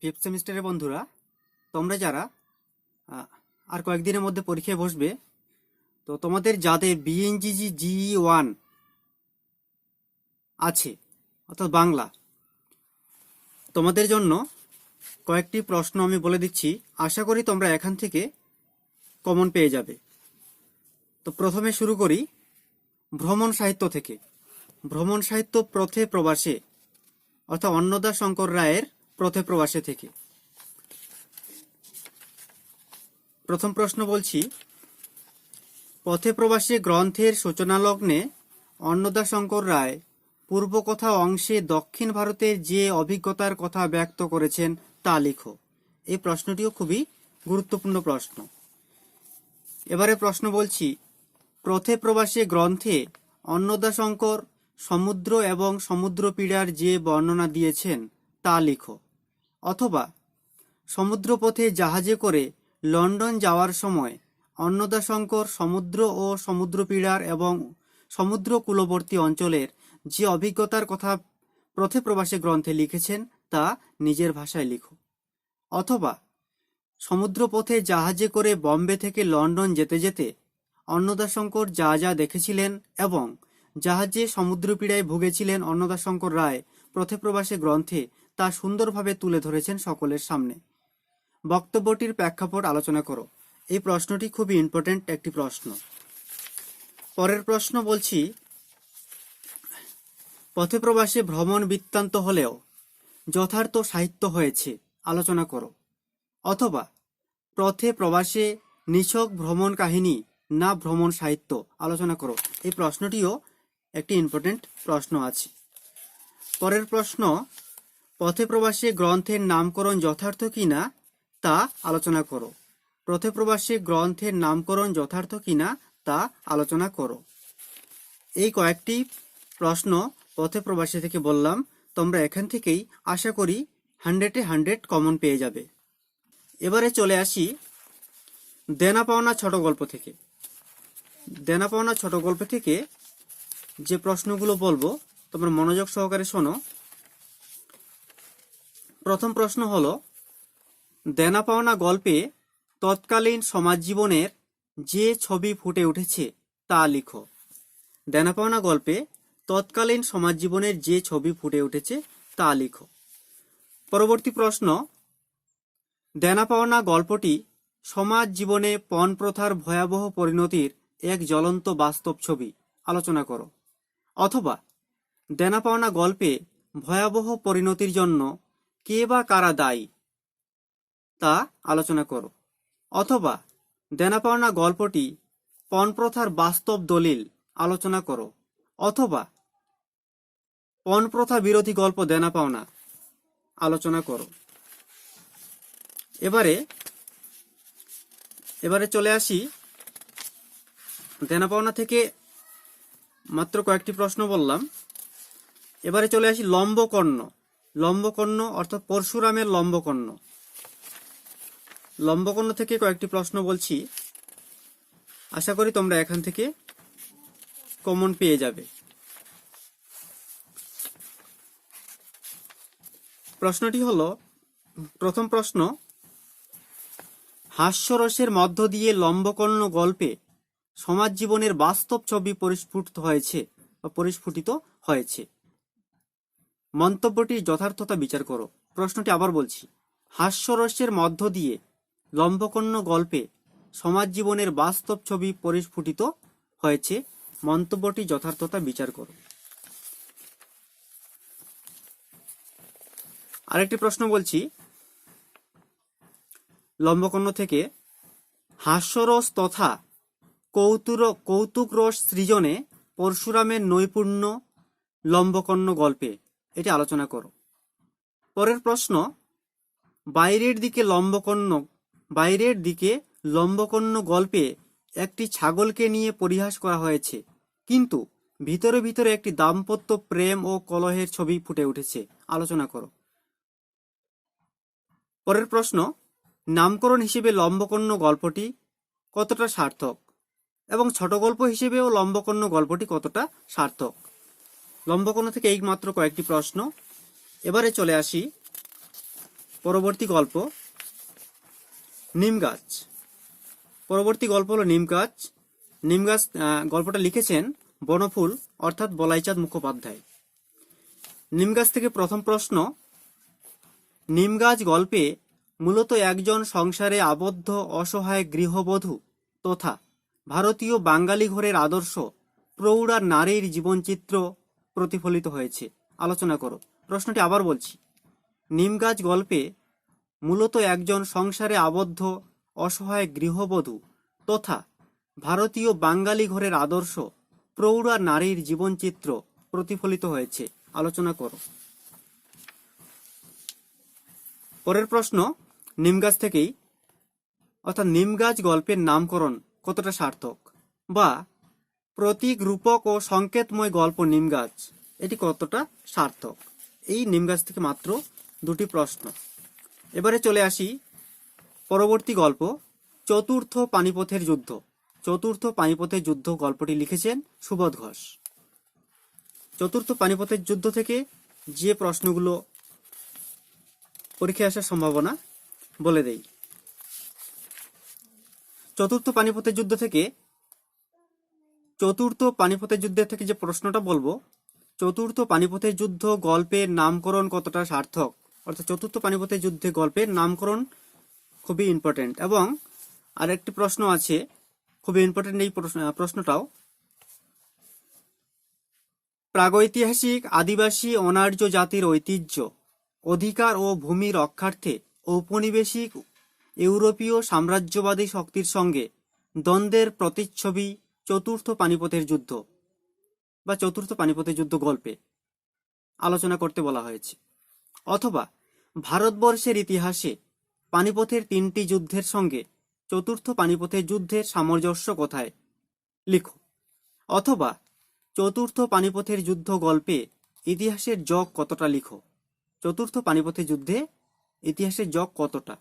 Fifth সেমিস্টারের বন্ধুরা, তোমরা যারা আর কয়েকদিনের মধ্যে পরীক্ষায় বসবে, তো তোমাদের যাদের বিএনজিজি জি ওয়ান আছে, অর্থাৎ বাংলা, তোমাদের জন্য কয়েকটি প্রশ্ন আমি বলে দিচ্ছি। আশা করি তোমরা এখান থেকে কমন পেয়ে যাবে। তো প্রথমে শুরু করি ভ্রমণ সাহিত্য থেকে। ভ্রমণ সাহিত্য প্রথে প্রবাসে, অর্থাৎ অন্নদা শঙ্কর রায়ের প্রথে প্রবাসে থেকে। প্রথম প্রশ্ন বলছি, পথে প্রবাসী গ্রন্থের সূচনা লগ্নে অন্নদা শঙ্কর রায় পূর্বকথা অংশে দক্ষিণ ভারতের যে অভিজ্ঞতার কথা ব্যক্ত করেছেন তা লিখো। এই প্রশ্নটিও খুবই গুরুত্বপূর্ণ প্রশ্ন। এবারে প্রশ্ন বলছি প্রথে প্রবাসী গ্রন্থে অন্নদাশঙ্কর সমুদ্র এবং সমুদ্রপীড়ার যে বর্ণনা দিয়েছেন তা লিখো। অথবা সমুদ্রপথে জাহাজে করে লন্ডন যাওয়ার সময় অন্নদাশঙ্কর সমুদ্র ও সমুদ্রপীড়ার এবং সমুদ্র কূলবর্তী অঞ্চলের যে অভিজ্ঞতার কথা প্রথে প্রবাসী গ্রন্থে লিখেছেন, তা নিজের ভাষায় লিখো। অথবা সমুদ্রপথে জাহাজে করে বম্বে থেকে লন্ডন যেতে যেতে অন্নদাশঙ্কর যা যা দেখেছিলেন এবং জাহাজে সমুদ্রপীড়ায় ভুগেছিলেন অন্নদাশঙ্কর রায় প্রথে প্রবাসী গ্রন্থে তা সুন্দরভাবে তুলে ধরেছেন সকলের সামনে। বক্তব্যটির প্রেক্ষাপট আলোচনা করো। এই প্রশ্নটি খুবই ইম্পর্টেন্ট একটি প্রশ্ন। পরের প্রশ্ন বলছি, পথে প্রবাসে ভ্রমণ বৃত্তান্ত হলেও যথার্থ সাহিত্য হয়েছে, আলোচনা করো। অথবা, পথে প্রবাসে নিছক ভ্রমণ কাহিনী না ভ্রমণ সাহিত্য, আলোচনা করো। এই প্রশ্নটিও একটি ইম্পর্টেন্ট প্রশ্ন আছে। পরের প্রশ্ন পথে প্রবাসী গ্রন্থের নামকরণ যথার্থ কিনা তা আলোচনা করো। পথে প্রবাসী গ্রন্থের নামকরণ যথার্থ কিনা তা আলোচনা করো। এই কয়েকটি প্রশ্ন পথে প্রবাসী থেকে বললাম, তোমরা এখান থেকেই আশা করি হান্ড্রেডে হান্ড্রেড কমন পেয়ে যাবে। এবারে চলে আসি দেনা পাওনা ছোট গল্প থেকে। দেনা পাওনা ছোট গল্প থেকে যে প্রশ্নগুলো বলব, তোমরা মনোযোগ সহকারে শোনো। প্রথম প্রশ্ন হল দেনা পাওনা গল্পে তৎকালীন সমাজ জীবনের যে ছবি ফুটে উঠেছে তা লিখো। দেনা পাওনা গল্পে তৎকালীন সমাজ জীবনের যে ছবি ফুটে উঠেছে তা লিখো। পরবর্তী প্রশ্ন দেনা পাওনা গল্পটি সমাজ জীবনে পণ প্রথার ভয়াবহ পরিণতির এক জ্বলন্ত বাস্তব ছবি, আলোচনা করো। অথবা দেনা পাওনা গল্পে ভয়াবহ পরিণতির জন্য কে বা কারা দায়ী তা আলোচনা করো। অথবা দেনা পাওনা গল্পটি পণপ্রথার বাস্তব দলিল আলোচনা করো। অথবা পণপ্রথা বিরোধী গল্প দেনা পাওনা আলোচনা করো। এবারে এবারে চলে আসি দেনা পাওনা থেকে মাত্র কয়েকটি প্রশ্ন বললাম। এবারে চলে আসি লম্বকর্ণ। লম্বকর্ণ অর্থাৎ পরশুরামের লম্বকর্ণ। লম্বকর্ণ থেকে কয়েকটি প্রশ্ন বলছি। আশা করি তোমরা এখান থেকে কমন পেয়ে যাবে। প্রশ্নটি হলো, প্রথম প্রশ্ন, হাস্যরসের মধ্য দিয়ে লম্বকর্ণ গল্পে সমাজ জীবনের বাস্তব ছবি পরিস্ফুটিত হয়েছে বা পরিস্ফুটিত হয়েছে। মন্তব্যটির যথার্থতা বিচার করো। প্রশ্নটি আবার বলছি। হাস্যরসের মধ্য দিয়ে লম্বকর্ণ গল্পে সমাজ জীবনের বাস্তব ছবি পরিস্ফুটিত হয়েছে, মন্তব্যটি যথার্থতা বিচার করো। আরেকটি প্রশ্ন বলছি। লম্বকর্ণ থেকে হাস্যরস তথা কৌতুর কৌতুক রস সৃজনে পরশুরামের নৈপুণ্য লম্বকর্ণ গল্পে এটি আলোচনা করো। পরের প্রশ্ন, বাইরের দিকে লম্বকর্ণ, বাইরের দিকে লম্বকর্ণ গল্পে একটি ছাগলকে নিয়ে পরিহাস করা হয়েছে, কিন্তু ভিতরে ভিতরে একটি দাম্পত্য প্রেম ও কলহের ছবি ফুটে উঠেছে। আলোচনা করো। পরের প্রশ্ন, নামকরণ হিসেবে লম্বকর্ণ গল্পটি কতটা সার্থক? এবং ছোট গল্প হিসেবেও লম্বকর্ণ গল্পটি কতটা সার্থক? লম্বকর্ণ থেকে এই মাত্র কয়েকটি প্রশ্ন। এবারে চলে আসি পরবর্তী গল্প নিম গাছ পরবর্তী গল্প হলো নিম গাছ নিম গাছ গল্পটা লিখেছেন বনফুল, অর্থাৎ বলাইচাঁদ মুখোপাধ্যায়। নিম গাছ থেকে প্রথম প্রশ্ন নিম গাছ গল্পে মূলত একজন সংসারে আবদ্ধ, অসহায় গৃহবধূ তথা ভারতীয় বাঙালি ঘরের আদর্শ, প্রৌঢ়া নারীর জীবনচিত্র প্রতিফলিত হয়েছে। আলোচনা করো। প্রশ্নটি আবার বলছি। নিম গাছ গল্পে মূলত একজন সংসারে আবদ্ধ, অসহায় গৃহবধূ তথা ভারতীয় বাঙালি ঘরের আদর্শ প্রৌঢ়া নারীর জীবনচিত্র প্রতিফলিত হয়েছে। আলোচনা করো। পরের প্রশ্ন, নিম গাছ থেকেই, অর্থাৎ নিম গাছ গল্পের নামকরণ কতটা সার্থক বা প্রতীক, রূপক ও সংকেতময় গল্প নিম গাছ। এটি কতটা সার্থক? এই নিম গাছ থেকে মাত্র দুটি প্রশ্ন। এবারে চলে আসি পরবর্তী গল্প, চতুর্থ পানিপথের যুদ্ধ। চতুর্থ পানিপথের যুদ্ধ গল্পটি লিখেছেন সুবোধ ঘোষ। চতুর্থ পানিপথের যুদ্ধ থেকে যে প্রশ্নগুলো পরীক্ষায় আসার সম্ভাবনা বলে দেই। চতুর্থ পানিপথের যুদ্ধ থেকে চতুর্থ পানিপথের যুদ্ধের থেকে যে প্রশ্নটা বলব, চতুর্থ পানিপথের যুদ্ধ গল্পের নামকরণ কতটা সার্থক? অর্থাৎ চতুর্থ পানিপথের যুদ্ধে গল্পের নামকরণ খুবই ইম্পর্টেন্ট এবং আরেকটি প্রশ্ন আছে, খুবই ইম্পর্টেন্ট এই প্রশ্ন- প্রশ্নটাও। প্রাগৈতিহাসিক আদিবাসী অনার্য জাতির ঐতিহ্য, অধিকার ও ভূমি রক্ষার্থে ঔপনিবেশিক ইউরোপীয় সাম্রাজ্যবাদী শক্তির সঙ্গে দ্বন্দ্বের প্রতিচ্ছবি চতুর্থ পানিপথের যুদ্ধ বা চতুর্থ পানিপথের যুদ্ধ গল্পে আলোচনা করতে বলা হয়েছে। অথবা ভারতবর্ষের ইতিহাসে পানিপথের তিনটি যুদ্ধের সঙ্গে চতুর্থ পানিপথের যুদ্ধের সামঞ্জস্য কোথায় লিখো। অথবা চতুর্থ পানিপথের যুদ্ধ গল্পে ইতিহাসের জগ কতটা লিখো? চতুর্থ পানিপথের যুদ্ধে ইতিহাসের জগ কতটা?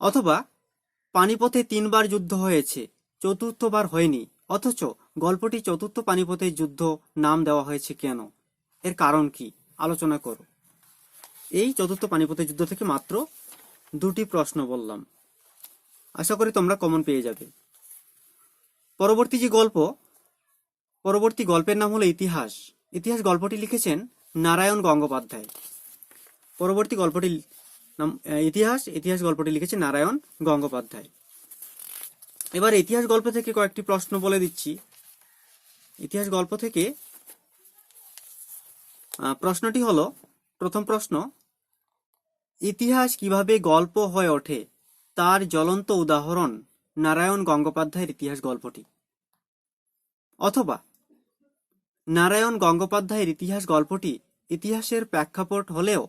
অথবা পানিপথে তিনবার যুদ্ধ হয়েছে চতুর্থবার হয়নি, অথচ গল্পটি চতুর্থ পানিপথের যুদ্ধ নাম দেওয়া হয়েছে কেন? এর কারণ কি? আলোচনা করো। এই চতুর্থ পানিপথের যুদ্ধ থেকে মাত্র দুটি প্রশ্ন বললাম। আশা করি তোমরা কমন পেয়ে যাবে। পরবর্তী যে গল্প, পরবর্তী গল্পের নাম হলো ইতিহাস। ইতিহাস গল্পটি লিখেছেন নারায়ণ গঙ্গোপাধ্যায়। পরবর্তী গল্পটি, নাম, ইতিহাস ইতিহাস গল্পটি লিখেছে নারায়ণ গঙ্গোপাধ্যায়। এবার ইতিহাস গল্প থেকে কয়েকটি প্রশ্ন বলে দিচ্ছি। ইতিহাস গল্প থেকে প্রশ্নটি হলো, প্রথম প্রশ্ন, ইতিহাস কীভাবে গল্প হয়ে ওঠে? তার জ্বলন্ত উদাহরণ নারায়ণ গঙ্গোপাধ্যায়ের ইতিহাস গল্পটি। অথবা, নারায়ণ গঙ্গোপাধ্যায়ের ইতিহাস গল্পটি ইতিহাসের প্রেক্ষাপট হলেও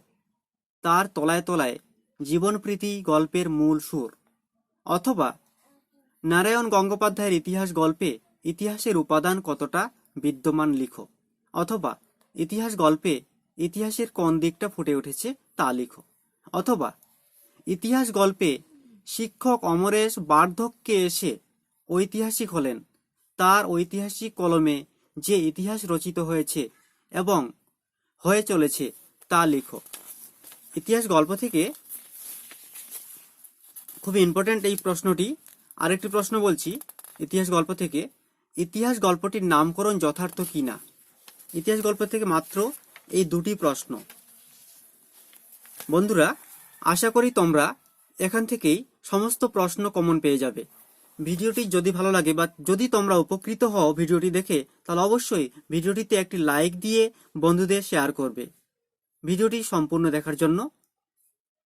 তার তলায় তলায় জীবনপ্রীতি গল্পের মূল সুর। অথবা নারায়ণ গঙ্গোপাধ্যায়ের ইতিহাস গল্পে ইতিহাসের উপাদান কতটা বিদ্যমান লিখো, অথবা ইতিহাস গল্পে ইতিহাসের কোন দিকটা ফুটে উঠেছে তা লিখো, অথবা ইতিহাস গল্পে শিক্ষক অমরেশ বার্ধক্যে এসে ঐতিহাসিক হলেন, তার ঐতিহাসিক কলমে যে ইতিহাস রচিত হয়েছে এবং হয়ে চলেছে তা লিখো। ইতিহাস গল্প থেকে খুব ইম্পর্ট্যান্ট এই প্রশ্নটি। আরেকটি প্রশ্ন বলছি, ইতিহাস গল্প থেকে, ইতিহাস গল্পটির নামকরণ যথার্থ কি না ইতিহাস গল্প থেকে মাত্র এই দুটি প্রশ্ন। বন্ধুরা, আশা করি তোমরা এখান থেকেই সমস্ত প্রশ্ন কমন পেয়ে যাবে। ভিডিওটি যদি ভালো লাগে বা যদি তোমরা উপকৃত হও ভিডিওটি দেখে, তাহলে অবশ্যই ভিডিওটিতে একটি লাইক দিয়ে বন্ধুদের শেয়ার করবে। ভিডিওটি সম্পূর্ণ দেখার জন্য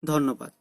ধন্যবাদ।